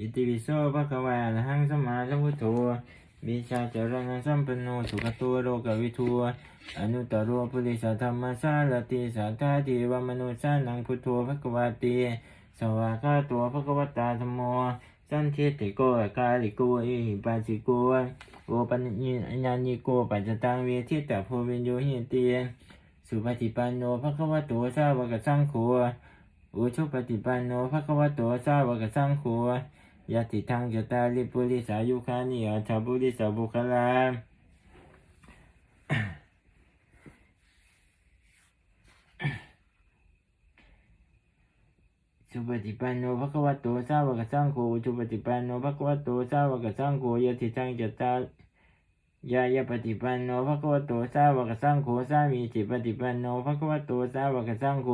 อิติปิโสภะคะวะอะระหังสัมมาสัมพุทโธวิชาจรณะสัมปันโนสุขโตโลกวิทูอนุตตรปุริสธรรมสารติสัทธาทิวมนุสานังพุทโธภะคะวะติสวากาตัวภะคะวตาธรรมโมสันเทติโกกาลิโกเอหิปัสสิโกโอปัญญาณิโกปัจจตังเวทิตาโพวินโยหิเตียสุปฏิปันโนภะคะวะโตสาวกสังโฆอุชุปฏิปันโนภะคะวะโตสาวกสังโฆ ยะติทังจตาริปุริสายุคานิอัฏฐบุริสบุคลาสุปฏิปันโนภะคะวะโตสาวกสังโฆอุชุปฏิปันโนภะคะวะโตสาวกสังโฆยะติทังจตายายปฏิปันโนภะคะวะโตสาวกสังโฆสามีจิปฏิปันโนภะคะวะโตสาวกสังโฆ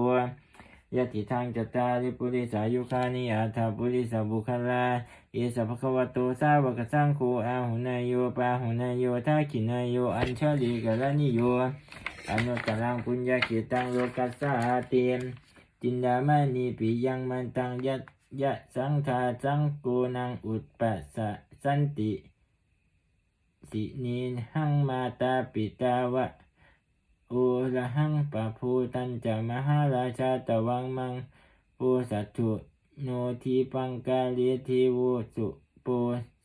ยะติทางจตาริปุริสายุคานิอัฏฐปุริสบุคลาเอสภะคะวะโตสาวกสังโฆอาหุนายโยปาหุนายโยทาคินายโยอัญชลีกะละนิโยอนุตรังปุญญาเขตังโลกัสสาเตมจินดามานีปิยังมันตังยัตยะสังฆาสังโกนังอุตปัสสะสันติ สินีหังมาตาปิตาวะ โอระหังปะภูตันจะมหาราชาตะวังมังปูสัตถุโนทีปังกาเลีทีโวสุโป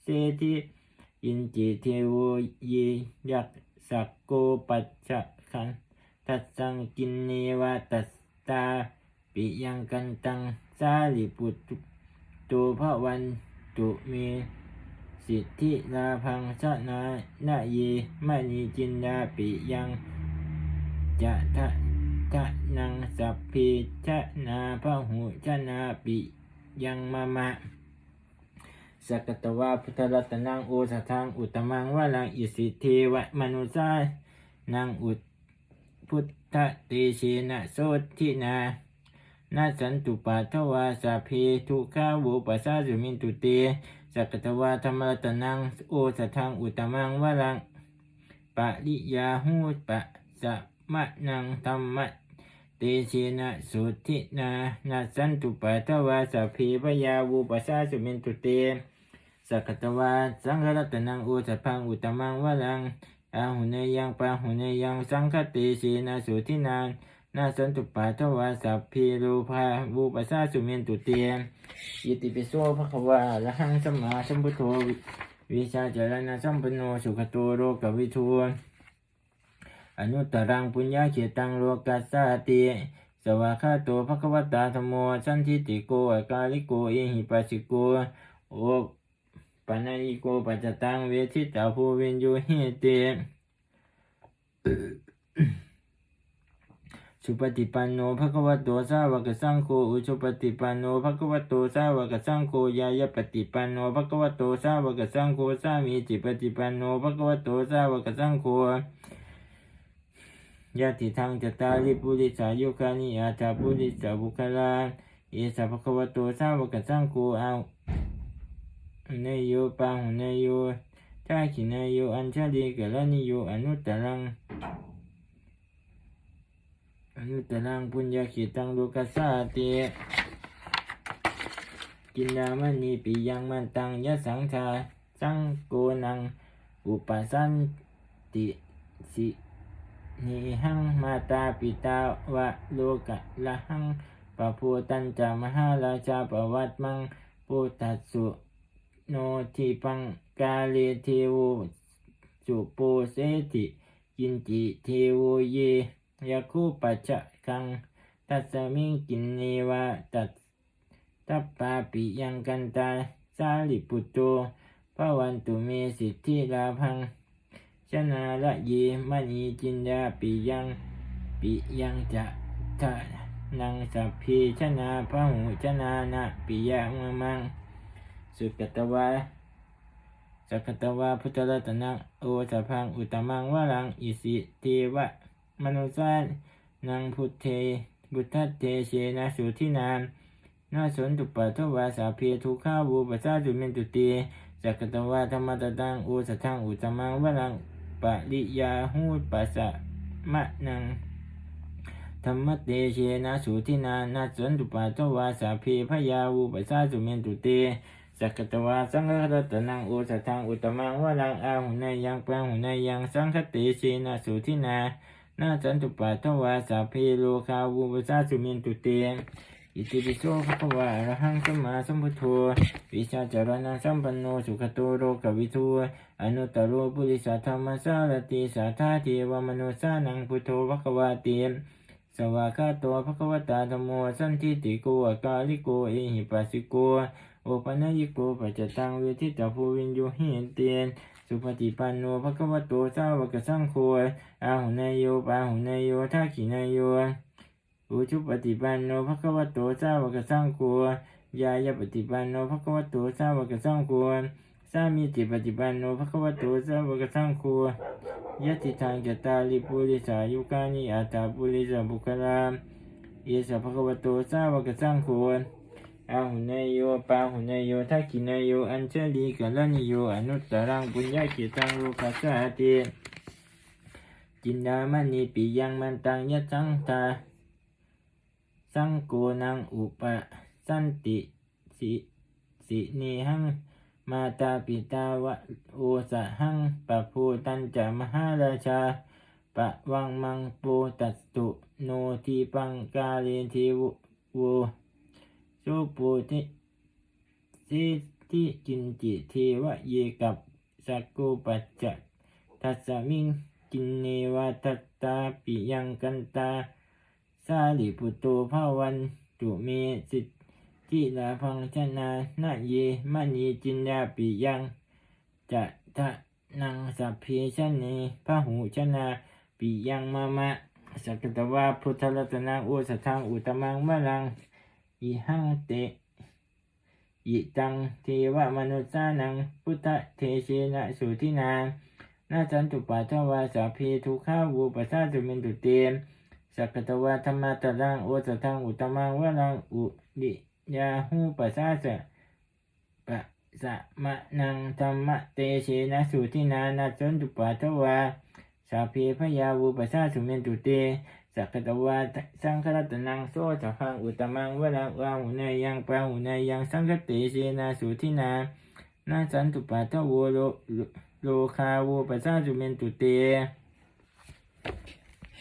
เสทิอินจิเทวยียักสักโกปัจจคันทัสสังกินเนวะตัสตาปิยังกันตังสาลิปุตตุพระวันตุมีสิทธิลาพังชนะนาเยมณีจินดาปิยัง จะทะทะนังสัพพิชะนาพระหูชนาปิยังมามะสกตวาพุทธรัตนังโอสทังอุตมังวะลังอิสิเทวะมนุสานังอุตพุทธเตชินะโสทินานาสันตุปัทวาสัพเพทุกขาวุปัสสาสุมินตุเตสกตวาธรรมรัตนังโอสทังอุตมังวะลังปะริยาหูปะสะ มะนังธรรมะเตชินะสุทินานาสันตุปัทวาสัพเพยาวุปัสสาสุมินตุเตสักตวาสังฆรัตนังอุสพังอุตมังวะลังอาหุเนยังปาหุเนยังสังฆเตชินะสุทินานาสันตุปัทวาสัพเพรูปาวุปัสสาสุมินตุเตอิติปิโสภควะอะหังสัมมาสัมพุทโธวิชาเจรณะสัมปโนสุขโตโลกวิทู อนุตตรังปุญญาเขตังโลกัสสาติสวากขาโตภควตาธมโมสันทิติโกอากาลิโกเอหิปัสสิโกโอปัญญิโกปัจจตังเวทิตาภูวินโยหิเตสุปฏิปันโนภควโตสาวกสังโฆอุชุปฏิปันโนภควโตสาวกสังโฆยายปฏิปันโนภควโตสาวกสังโฆสามีจิปฏิปันโนภควโตสาวกสังโฆ ยะติทังจตาริปุริสายุคานิอาตาปุริสาบุคลาเอสะภควโตสาวกสังโฆอาเนโยปังเนโยทาคินเนโยอัญชาลีกะละนิโยอนุตตรังอนุตตรังปุญญาขิตังโลกัสสาติกินดามณีปิยังมันตังยะสังชาสังโกนังอุปสันติสิ นิหังมาตาปิตาวะโลกะละหังปะพูตันจามหาราชาปวัตมังปุตัสสุโนทิปังกาเลเทวสุโปเสติกินจิเทวเยยาคูปัจจคังตัสสมิงกินเนวะตัสตัปปาปิยังกันตาสาลิปุตโตภวันตุเมสิทธิลาพัง ชนะละเยมณีจินดาปิยังปิยังจะทะนังสัพพีชนะพระหูชนะนะปิยังมัง สุกตวาสักตวาพุทธรัตนังโอสะพังอุตมังวรังอิสิเทวะมนุสานังพุทเทบุตเตเชนะสุทินามนาสนตุปัทวาสาเพทุข้าวูปัสสาจุเมนตุเตสักตวาธรรมตตังโอสะทังอุตมังวรัง ปริยาหูปัสสะมะนังธรรมเตเชนะสุทินานาสันตุปัทวาสาเพพยาวูปัสสาสุเมนตุเตสักตวาสังฆรัตนังอุสทังอุตมังวรังอาหุนายังปะหุนายังสังคติชีนาสุทินานาจันตุปัทวาสัพเพโลคาวุปัสสาสุเมนตุเต อิติปิโสภะคะวะอะระหังสัมมาสัมพุทโธวิชาจารณะสัมปันโนสุขโตโรกวิทูอนุตตโรปุริสธรรมสารติสัทธาเทวมนุสานังพุทโธภะคะวะเตสวากขาโตภะคะวตาธรรมโมสันทิติโกอากาลิโกเอหิปัสสิโกโอปัญญิโกปัจจตังเวทิตาภูวินโยหิเตียนสุปฏิปันโนภะคะวะโตสาวกสังโฆอาหุนายโยปาหุนายโยทักขินายโย อุชุปฏิปันโนภะคะวะโตสาวกสังโฆยายปฏิปันโนภะคะวะโตสาวกสังโฆสามีจิปฏิปันโนภะคะวะโตสาวกสังโฆยะติทางจตาลิปุริสายุกานิอัตตาปุริสบุคลามเยสะภะคะวะโตสาวกสังโฆอาหุเนยโยปาหุเนยโยทักขิเนยโยอัญเชลีกะลนิโยอนุตตรังปุญญาเกตังโลกัสสะติจินดามณีปิยังมันตังยะสังทา สังโกนังอุปสันติสิสิเนหังมาตาปิตาวะโอสะหังปะภูตันจะมหาราชาปะวังมังปูตัสตุโนทีปังกาเลทีวุวูสุปูติสิทิจินจิเทวะเยกับสักกุปัจจทัสสมิงกินเนวะทัตตาปิยังกันตา สาลิปุตโตภาวันตุเมสิทจิลาพังชนะนาเยมณีจินยาปิยังจะทะนังสัพเพชนเนพระหูชนะปิยังมามะสักตวาพุทธรัตนังอุสทังอุตมังมะลังอิหังเตอิตังเทวมนุษสานังพุทธเทเชนะสุทินานาจันตุปัทวาสัพเพทุกขาวูปัสสะจุมินตุเตม สักตวาธรรมะตรังโอสทังอุตมังวะลังอุดิยาหูปัสสะสะปะสะมะนังธรรมะเตเชนะสุทินานาจนตุปัทวาสาเพพยาวุปัสสะสุเมนตุเตสักตวาสังฆรัตนังโสจะพังอุตมังวะลังวาหุเนยังปะหุเนยังสังฆเตเชนะสุทินานาจันตุปัทวโลโลคาวุปัสสะสุเมนตุเต